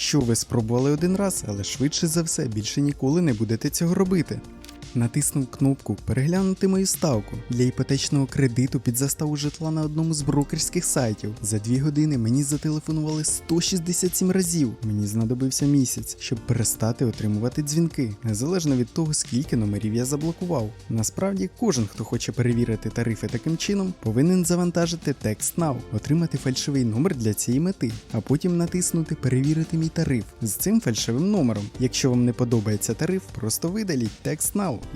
що ви спробували один раз, але швидше за все більше ніколи не будете цього робити. Натиснув кнопку Переглянути мою ставку для іпотечного кредиту під заставу житла на одному з брокерських сайтів. За дві години мені зателефонували 167 разів. Мені знадобився місяць, щоб перестати отримувати дзвінки, незалежно від того, скільки номерів я заблокував. Насправді, кожен, хто хоче перевірити тарифи таким чином, повинен завантажити TextNow, отримати фальшивий номер для цієї мети, а потім натиснути Перевірити мій тариф з цим фальшивим номером. Якщо вам не подобається тариф, просто видаліть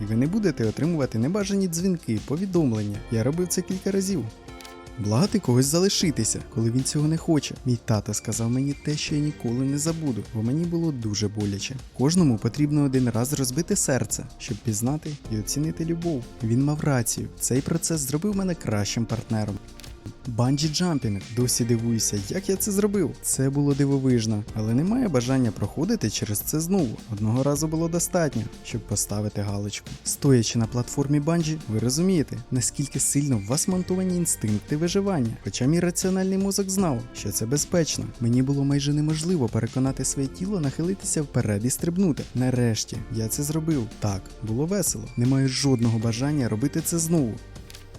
І ви не будете отримувати небажані дзвінки, повідомлення. Я робив це кілька разів. Благати когось залишитися, коли він цього не хоче. Мій тато сказав мені те, що я ніколи не забуду, бо мені було дуже боляче. Кожному потрібно один раз розбити серце, щоб пізнати і оцінити любов. Він мав рацію. Цей процес зробив мене кращим партнером. Банджі джампінг, досі дивуюся, як я це зробив. Це було дивовижно, але немає бажання проходити через це знову. Одного разу було достатньо, щоб поставити галочку. Стоячи на платформі банджі, ви розумієте, наскільки сильно в вас монтовані інстинкти виживання. Хоча мій раціональний мозок знав, що це безпечно. Мені було майже неможливо переконати своє тіло нахилитися вперед і стрибнути. Нарешті я це зробив. Так, було весело. Не маю жодного бажання робити це знову.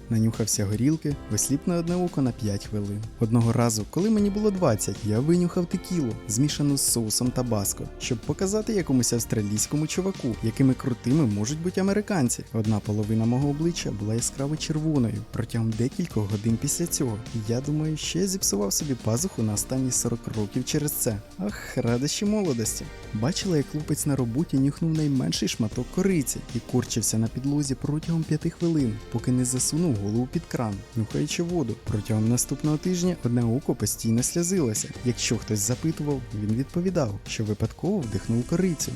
Нанюхався горілки, висліп на одне око на 5 хвилин. Одного разу, коли мені було 20, я винюхав текілу, змішану з соусом табаско, щоб показати якомусь австралійському чуваку, якими крутими можуть бути американці. Одна половина мого обличчя була яскраво червоною протягом декількох годин після цього. Я думаю, ще зіпсував собі пазуху на останні 40 років через це. Ах, радощі молодості. Бачила, як хлопець на роботі нюхнув найменший шматок кориці і корчився на підлозі протягом 5 хвилин, поки не засунув голову під кран, нюхаючи воду. Протягом наступного тижня одне око постійно сльозилося. Якщо хтось запитував, він відповідав, що випадково вдихнув корицю.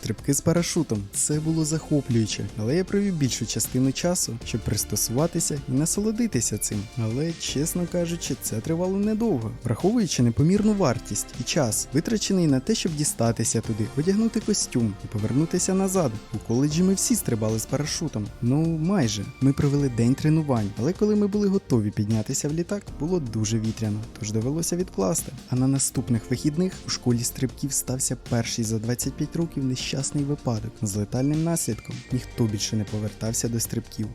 Стрибки з парашутом це було захоплююче, але я провів більшу частину часу, щоб пристосуватися і насолодитися цим. Але, чесно кажучи, це тривало недовго, враховуючи непомірну вартість і час, витрачений на те, щоб дістатися туди, одягнути костюм і повернутися назад. У коледжі ми всі стрибали з парашутом. Ну, майже. Ми провели день тренувань, але коли ми були готові піднятися в літак, було дуже вітряно, тож довелося відкласти. А на наступних вихідних у школі стрибків стався перший за 25 років нещасний випадок з летальним наслідком. Ніхто більше не повертався до стрибків.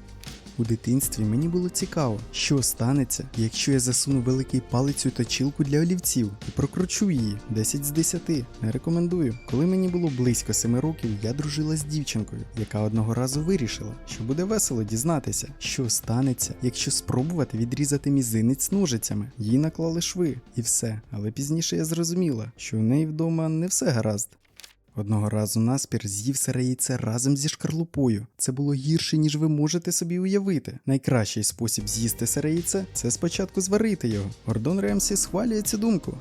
У дитинстві мені було цікаво, що станеться, якщо я засуну великий палець у точилку для олівців і прокручу її 10 з 10. Не рекомендую. Коли мені було близько 7 років, я дружила з дівчинкою, яка одного разу вирішила, що буде весело дізнатися, що станеться, якщо спробувати відрізати мізинець ножицями. Їй наклали шви і все. Але пізніше я зрозуміла, що у неї вдома не все гаразд. Одного разу наспір з'їв сире яйце разом зі шкарлупою. Це було гірше, ніж ви можете собі уявити. Найкращий спосіб з'їсти сире яйце це спочатку зварити його. Гордон Ремсі схвалює цю думку.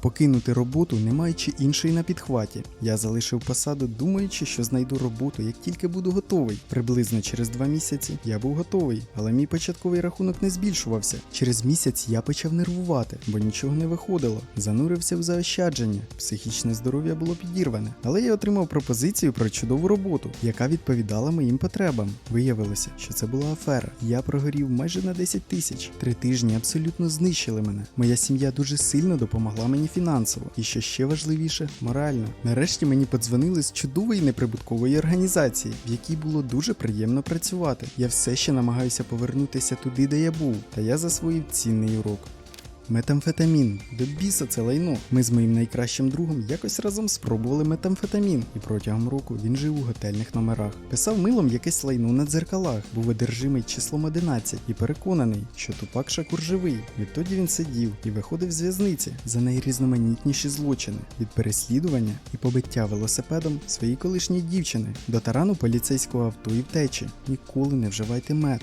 Покинути роботу, не маючи іншої на підхваті. Я залишив посаду, думаючи, що знайду роботу, як тільки буду готовий. Приблизно через два місяці я був готовий, але мій початковий рахунок не збільшувався. Через місяць я почав нервувати, бо нічого не виходило. Занурився в заощадження. Психічне здоров'я було підірване. Але я отримав пропозицію про чудову роботу, яка відповідала моїм потребам. Виявилося, що це була афера. Я прогорів майже на 10 тисяч. Три тижні абсолютно знищили мене. Моя сім'я дуже сильно допомогла мені фінансово, і що ще важливіше, морально. Нарешті мені подзвонили з чудової неприбуткової організації, в якій було дуже приємно працювати. Я все ще намагаюся повернутися туди, де я був, та я засвоїв цінний урок. Метамфетамін. До біса це лайно. Ми з моїм найкращим другом якось разом спробували метамфетамін, і протягом року він жив у готельних номерах. Писав милом якесь лайно на дзеркалах, був одержимий числом 11 і переконаний, що тупак Шакур живий. Відтоді він сидів і виходив з в'язниці за найрізноманітніші злочини від переслідування і побиття велосипедом своїй колишньої дівчини до тарану поліцейського авто і втечі. Ніколи не вживайте мед.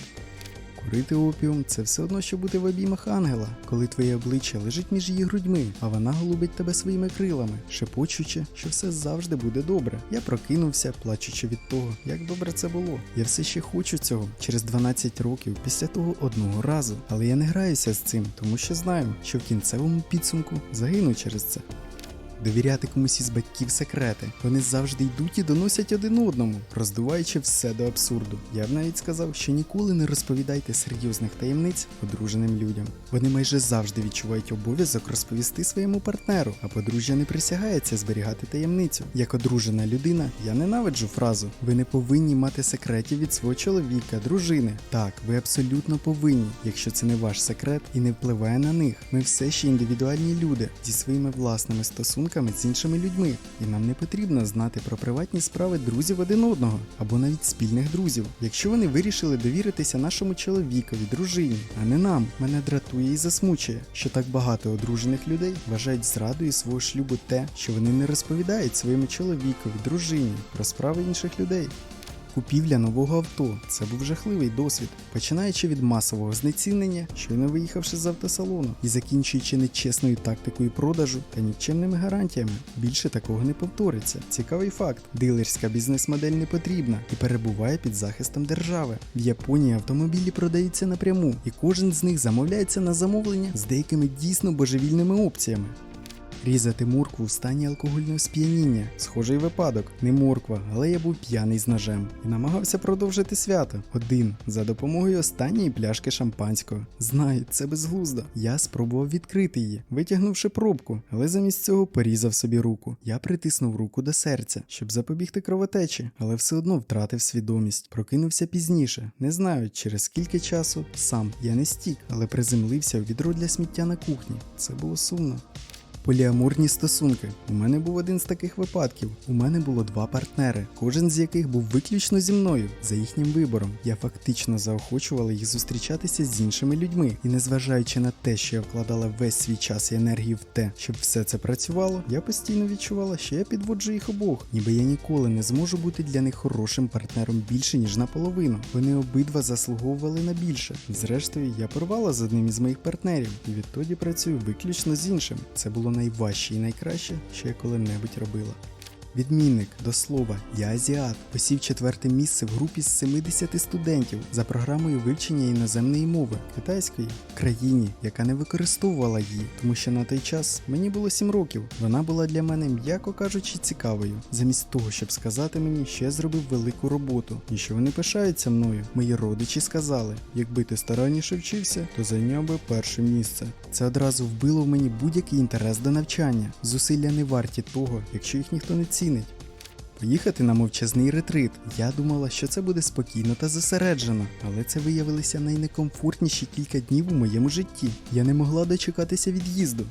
Курити опіум це все одно, що бути в обіймах ангела, коли твоє обличчя лежить між її грудьми, а вона голубить тебе своїми крилами, шепочучи, що все завжди буде добре. Я прокинувся, плачучи від того, як добре це було. Я все ще хочу цього через 12 років після того одного разу. Але я не граюся з цим, тому що знаю, що в кінцевому підсумку загину через це. Довіряти комусь із батьків секрети. Вони завжди йдуть і доносять один одному, роздуваючи все до абсурду. Я б навіть сказав, що ніколи не розповідайте серйозних таємниць одруженим людям. Вони майже завжди відчувають обов'язок розповісти своєму партнеру, а подружжя не присягається зберігати таємницю. Як одружена людина, я ненавиджу фразу: ви не повинні мати секретів від свого чоловіка, дружини. Так, ви абсолютно повинні, якщо це не ваш секрет і не впливає на них. Ми все ще індивідуальні люди зі своїми власними стосунками з іншими людьми, і нам не потрібно знати про приватні справи друзів один одного або навіть спільних друзів. Якщо вони вирішили довіритися нашому чоловікові, дружині, а не нам, мене дратує і засмучує, що так багато одружених людей вважають зрадою свого шлюбу те, що вони не розповідають своєму чоловікові, дружині про справи інших людей. Купівля нового авто це був жахливий досвід, починаючи від масового знецінення, щойно виїхавши з автосалону, і закінчуючи нечесною тактикою продажу та нікчемними гарантіями. Більше такого не повториться. Цікавий факт: дилерська бізнес-модель не потрібна і перебуває під захистом держави. В Японії автомобілі продаються напряму, і кожен з них замовляється на замовлення з деякими дійсно божевільними опціями. Різати моркву в стані алкогольного сп'яніння. Схожий випадок. Не морква, але я був п'яний з ножем і намагався продовжити свято. Один за допомогою останньої пляшки шампанського. Знаю, це безглуздо. Я спробував відкрити її, витягнувши пробку, але замість цього порізав собі руку. Я притиснув руку до серця, щоб запобігти кровотечі, але все одно втратив свідомість. Прокинувся пізніше. Не знаю, через скільки часу сам я не стік, але приземлився у відро для сміття на кухні. Це було сумно. Поліамурні стосунки. У мене був один з таких випадків. У мене було два партнери, кожен з яких був виключно зі мною за їхнім вибором. Я фактично заохочувала їх зустрічатися з іншими людьми, і незважаючи на те, що я вкладала весь свій час і енергію в те, щоб все це працювало, я постійно відчувала, що я підводжу їх обох, ніби я ніколи не зможу бути для них хорошим партнером більше ніж наполовину. Вони обидва заслуговували на більше. Зрештою, я порвала з одним із моїх партнерів, і відтоді працюю виключно з іншим. Це було найважче і найкраще, що я коли-небудь робила. Відмінник до слова, я азіат, посів четверте місце в групі з 70 студентів за програмою вивчення іноземної мови китайської в країні, яка не використовувала її, тому що на той час мені було 7 років. Вона була для мене, м'яко кажучи, цікавою. Замість того, щоб сказати мені, що я зробив велику роботу і що вони пишаються мною. Мої родичі сказали: якби ти старанніше вчився, то зайняв би перше місце. Це одразу вбило в мені будь-який інтерес до навчання. Зусилля не варті того, якщо їх ніхто не цінить. Поїхати на мовчазний ретрит. Я думала, що це буде спокійно та зосереджено, але це виявилися найнекомфортніші кілька днів у моєму житті. Я не могла дочекатися від'їзду.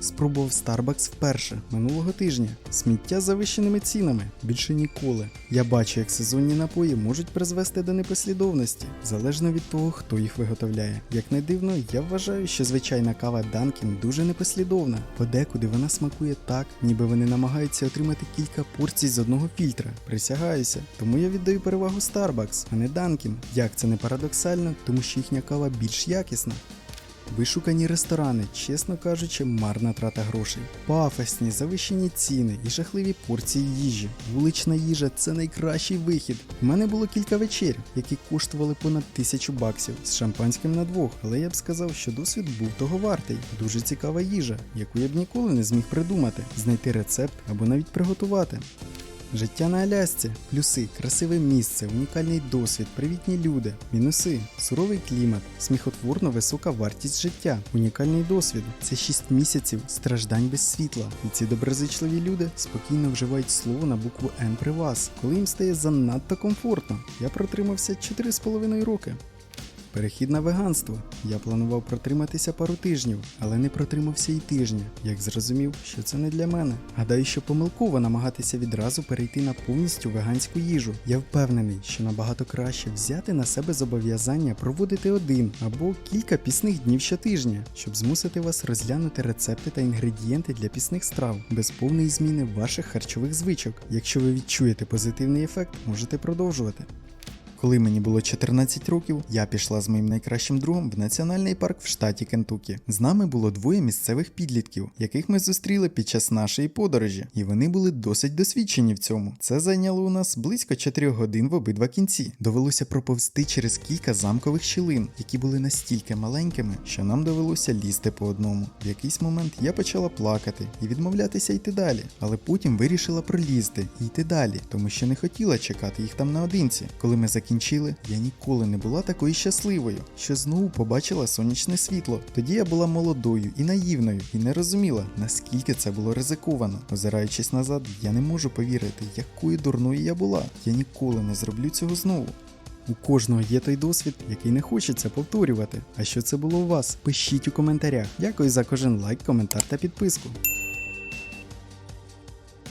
Спробував Starbucks вперше минулого тижня. Сміття з завищеними цінами. Більше ніколи. Я бачу, як сезонні напої можуть призвести до непослідовності, залежно від того, хто їх виготовляє. Як не дивно, я вважаю, що звичайна кава Dunkin дуже непослідовна. Подекуди вона смакує так, ніби вони намагаються отримати кілька порцій з одного фільтра. Присягаюся. Тому я віддаю перевагу Starbucks, а не Dunkin. Як це не парадоксально, тому що їхня кава більш якісна. Вишукані ресторани, чесно кажучи, марна трата грошей. Пафосні, завищені ціни і жахливі порції їжі. Вулична їжа це найкращий вихід. У мене було кілька вечер, які коштували понад тисячу баксів з шампанським на двох, але я б сказав, що досвід був того вартий. Дуже цікава їжа, яку я б ніколи не зміг придумати, знайти рецепт або навіть приготувати. Життя на Алясці. Плюси, красиве місце, унікальний досвід, привітні люди. Мінуси, суровий клімат, сміхотворно висока вартість життя, унікальний досвід. Це 6 місяців страждань без світла. І ці доброзичливі люди спокійно вживають слово на букву Н при вас, коли їм стає занадто комфортно. Я протримався 4,5 роки. Перехід на веганство. Я планував протриматися пару тижнів, але не протримався і тижня, як зрозумів, що це не для мене. Гадаю, що помилково намагатися відразу перейти на повністю веганську їжу. Я впевнений, що набагато краще взяти на себе зобов'язання проводити один або кілька пісних днів щотижня, щоб змусити вас розглянути рецепти та інгредієнти для пісних страв без повної зміни ваших харчових звичок. Якщо ви відчуєте позитивний ефект, можете продовжувати. Коли мені було 14 років, я пішла з моїм найкращим другом в національний парк в штаті Кентукі. З нами було двоє місцевих підлітків, яких ми зустріли під час нашої подорожі, і вони були досить досвідчені в цьому. Це зайняло у нас близько 4 годин в обидва кінці. Довелося проповзти через кілька замкових щілин, які були настільки маленькими, що нам довелося лізти по одному. В якийсь момент я почала плакати і відмовлятися йти далі, але потім вирішила пролізти і йти далі, тому що не хотіла чекати їх там наодинці. Коли ми закінчили, я ніколи не була такою щасливою, що знову побачила сонячне світло. Тоді я була молодою і наївною, і не розуміла, наскільки це було ризиковано. Озираючись назад, я не можу повірити, якою дурною я була. Я ніколи не зроблю цього знову. У кожного є той досвід, який не хочеться повторювати. А що це було у вас? Пишіть у коментарях. Дякую за кожен лайк, коментар та підписку.